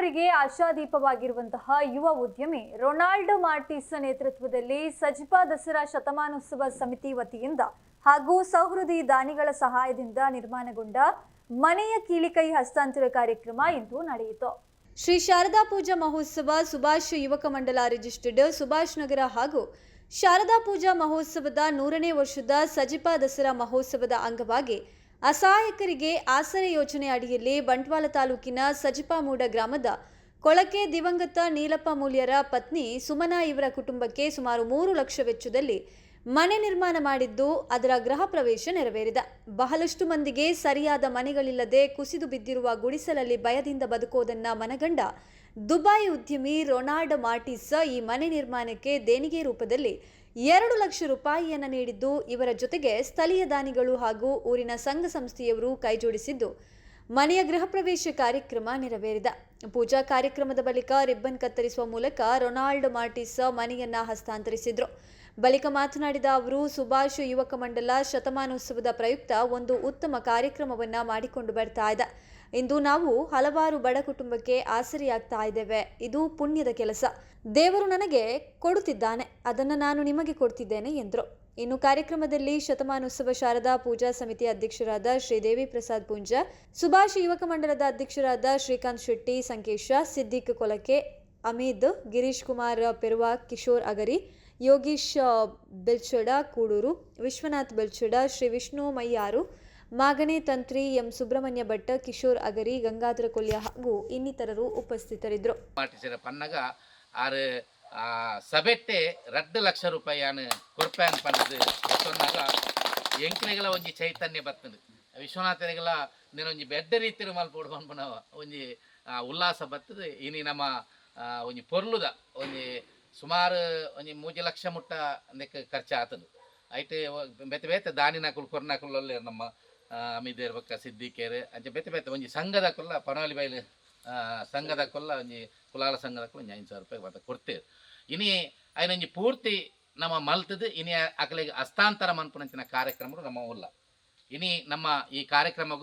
ಹಲವರಿಗೆ ಆಶಾದೀಪವಾಗಿರುವಂತಹ ಯುವ ಉದ್ಯಮಿ ರೊನಾಲ್ಡೋ ಮಾರ್ಟಿಸ್ ನೇತೃತ್ವದಲ್ಲಿ ಸಜಿಪಾ ದಸರಾ ಶತಮಾನೋತ್ಸವ ಸಮಿತಿ ವತಿಯಿಂದ ಹಾಗೂ ಸೌಹೃದಿ ದಾನಿಗಳ ಸಹಾಯದಿಂದ ನಿರ್ಮಾಣಗೊಂಡ ಮನೆಯ ಕೀಲಿಕೈ ಹಸ್ತಾಂತರ ಕಾರ್ಯಕ್ರಮ ಇಂದು ನಡೆಯಿತು. ಶ್ರೀ ಶಾರದಾ ಪೂಜಾ ಮಹೋತ್ಸವ ಸುಭಾಷ್ ಯುವಕ ಮಂಡಲ ರಿಜಿಸ್ಟರ್ಡ್ ಸುಭಾಷ್ ನಗರ ಹಾಗೂ ಶಾರದಾ ಪೂಜಾ ಮಹೋತ್ಸವದ ನೂರನೇ ವರ್ಷದ ಸಜಿಪಾ ದಸರಾ ಮಹೋತ್ಸವದ ಅಂಗವಾಗಿ ಅಸಹಾಯಕರಿಗೆ ಆಸರೆ ಯೋಜನೆ ಅಡಿಯಲ್ಲಿ ಬಂಟ್ವಾಳ ತಾಲೂಕಿನ ಸಜಿಪಾಮೂಡ ಗ್ರಾಮದ ಕೊಳಕೆ ದಿವಂಗತ ನೀಲಪ್ಪ ಮೂಲ್ಯರ ಪತ್ನಿ ಸುಮನಾ ಇವರ ಕುಟುಂಬಕ್ಕೆ ಸುಮಾರು ಮೂರು ಲಕ್ಷ ವೆಚ್ಚದಲ್ಲಿ ಮನೆ ನಿರ್ಮಾಣ ಮಾಡಿದ್ದು ಅದರ ಗೃಹ ಪ್ರವೇಶ ನೆರವೇರಿದ. ಬಹಳಷ್ಟು ಮಂದಿಗೆ ಸರಿಯಾದ ಮನೆಗಳಿಲ್ಲದೆ ಕುಸಿದು ಬಿದ್ದಿರುವ ಗುಡಿಸಲಲ್ಲಿ ಭಯದಿಂದ ಬದುಕೋದನ್ನ ಮನಗಂಡ ದುಬೈ ಉದ್ಯಮಿ ರೊನಾಲ್ಡ್ ಮಾರ್ಟಿಸ್ ಈ ಮನೆ ನಿರ್ಮಾಣಕ್ಕೆ ದೇಣಿಗೆ ರೂಪದಲ್ಲಿ ಎರಡು ಲಕ್ಷ ರೂಪಾಯಿಯನ್ನು ನೀಡಿದ್ದು, ಇವರ ಜೊತೆಗೆ ಸ್ಥಳೀಯ ದಾನಿಗಳು ಹಾಗೂ ಊರಿನ ಸಂಘ ಸಂಸ್ಥೆಯವರು ಕೈಜೋಡಿಸಿದ್ದು. ಮನೆಯ ಗೃಹ ಪ್ರವೇಶ ಕಾರ್ಯಕ್ರಮ ನೆರವೇರಿದ. ಪೂಜಾ ಕಾರ್ಯಕ್ರಮದ ಬಳಿಕ ರಿಬ್ಬನ್ ಕತ್ತರಿಸುವ ಮೂಲಕ ರೊನಾಲ್ಡ್ ಮಾರ್ಟಿಸ್ ಮನೆಯನ್ನ ಹಸ್ತಾಂತರಿಸಿದ್ರು. ಬಳಿಕ ಮಾತನಾಡಿದ ಅವರು, ಸುಭಾಷ್ ಯುವಕ ಮಂಡಲ ಶತಮಾನೋತ್ಸವದ ಪ್ರಯುಕ್ತ ಒಂದು ಉತ್ತಮ ಕಾರ್ಯಕ್ರಮವನ್ನ ಮಾಡಿಕೊಂಡು ಬರ್ತಾ ಇದೆ. ಇಂದು ನಾವು ಹಲವಾರು ಬಡ ಕುಟುಂಬಕ್ಕೆ ಆಸರಿಯಾಗ್ತಾ ಇದ್ದೇವೆ. ಇದು ಪುಣ್ಯದ ಕೆಲಸ. ದೇವರು ನನಗೆ ಕೊಡುತ್ತಿದ್ದಾನೆ. ಅದನ್ನು ನಾನು ನಿಮಗೆ ಕೊಡ್ತಿದ್ದೇನೆ ಎಂದರು. ಇನ್ನು ಕಾರ್ಯಕ್ರಮದಲ್ಲಿ ಶತಮಾನೋತ್ಸವ ಶಾರದಾ ಪೂಜಾ ಸಮಿತಿ ಅಧ್ಯಕ್ಷರಾದ ಶ್ರೀದೇವಿ ಪ್ರಸಾದ್ ಪೂಂಜಾ, ಸುಭಾಷ್ ಯುವಕ ಮಂಡಲದ ಅಧ್ಯಕ್ಷರಾದ ಶ್ರೀಕಾಂತ್ ಶೆಟ್ಟಿ, ಸಂಕೇಶ ಸಿದ್ದಿಕ್ ಕೊಲಕೆ ಅಮೀದ್ ಗಿರೀಶ್ ಕುಮಾರ್ ಪೆರ್ವಾ, ಕಿಶೋರ್ ಅಗರಿ, ಯೋಗೀಶ್ ಬೆಲ್ಚಡ, ಕೂಡೂರು, ವಿಶ್ವನಾಥ್ ಬೆಲ್ಚಡ, ಶ್ರೀ ವಿಷ್ಣು ಮಯ್ಯಾರು ಮಾಗಣೆ ತಂತ್ರಿ ಎಂ ಸುಬ್ರಹ್ಮಣ್ಯ ಭಟ್ ಕಿಶೋರ್ ಅಗರಿ ಗಂಗಾಧರ ಕೊಲ್ಯ ಹಾಗೂ ಇನ್ನಿತರರು ಉಪಸ್ಥಿತರಿದ್ದರು. ஆறு ಪನ್ನಗ ரெண்டு ಲಕ್ಷ ರೂಪಾಯಿಯಾನು ಕೊರ್ಪಾನ್ ಪನ್ನದು ಎತ್ತೊಂದಾಗ ಎಂಕ್ಲೆಗಳ ಒಂಜಿ ಚೈತನ್ಯ ಬರ್ತದೆ ವಿಶ್ವನಾಥನಿಗೆಲ್ಲ ನೀನು ಒಂಜಿ ಬೆಡ್ಡ ರೀತಿಯ ಮಲ್ಪೋಡು ಪನ್ಪುನ ಒಂಜಿ ಆ, ಉಲ್ಲಾಸ ಬರ್ತದೆ ಇನಿ ನಮ್ಮ ಒಂಜಿ ಪೊರ್ಲುದ. ಒಂಜಿ ಸುಮಾರು ಒಂಜಿ ಮೂಜಿ ಲಕ್ಷ ಮುಟ್ಟ ನೆಕ್ ಖರ್ಚು ಆತನು ಐತೆ ಬೆತ್ತ ಬೇತೆ ದಾನಿನಕುಲು ಕೊರ್ನಾಕುಲು ಒಳ್ಳೆ ನಮ್ಮ ಅಮಿದೇರ್ ಬಕ್ಕ, ಸಿದ್ದಿಕೇರು, ಅಂಚೆ ಬೆತ್ತ ಬೇತೆ ಒಂಜಿ ಸಂಘದ ಕೊಲ್ಲ ಪನವಲಿ ಬೈಲು ಸಂಘದ ಕೊಲ್ಲ, ಒಂಜಿ ಕುಲಾಲ ಸಂಘದ ಕೊಲ್ಲ ಒಂಜಿ ಐದು ಸಾವಿರ ರೂಪಾಯಿ ಮತ್ತೆ ಕೊಡ್ತೇವೆ. ಇನಿ ಐನೊಂಜಿ ಪೂರ್ತಿ ನಮ್ಮ ಮಲ್ತದು, ಇನಿ ಅಕಲಿಗೆ ಹಸ್ತಾಂತರ ಮನ್ಪುನಂಚಿನ ಕಾರ್ಯಕ್ರಮಗಳು ನಮ್ಮ ಉಲ್ಲ ಇನಿ ನಮ್ಮ ಈ ಕಾರ್ಯಕ್ರಮ